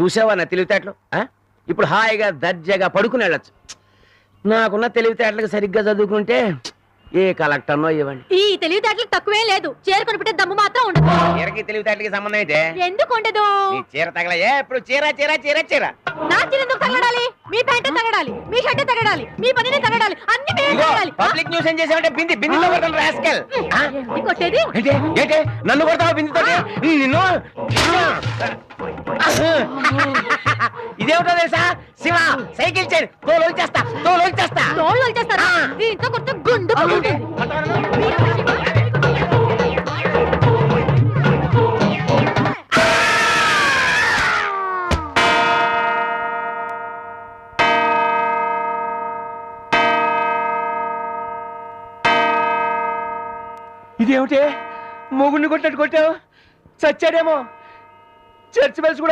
చూసావా నా తెలివితేటలు? ఆ? ఇప్పుడు హాయిగా దర్జాగా పడుకుని వెళ్ళొచ్చు. నాకున్న తెలివితేటలకు సరిగ్గా చదువుకుంటే ఏ కలెక్టర్నో ఇవ్వండి. ఈ తెలివితేటలకు తక్కువే లేదు. చేరుకొని పెట్టే దమ్ము మాత్రం చీరకి తెలివితేటలకి సంబంధం అయితే ఎందుకు ఉండదు? నీ చీర తగల ఏ ఇప్పుడు చీర చీర చీర చీర. నా చిరెందుకు తగలడాలి? మీ ప్యాంట్ తగడాలి మీ షర్ట్ తగడాలి మీ పనిని తగడాలి అన్ని మీరే తగడాలి పబ్లిక్ న్యూస్ ఏం చేసావంటే బింది బిందితో కొడతాను రాస్కెల్. కొట్టేది? ఏంటి ఏంటి? నన్ను కొడతావా బిందితో నిన్ను? ఇదేమిటో తెలుసా? శివ సైకిల్ చైన్ తోలు వచ్చేస్తా తోలు వచ్చేస్తా తోళ్ళు వచ్చేస్తారా దీంతో కొడితే గుండు ఇదేమిటే? మొగుడిని కొట్టినట్టు కొట్టావు? చచ్చాడేమో. చర్చి బెల్స్ కూడా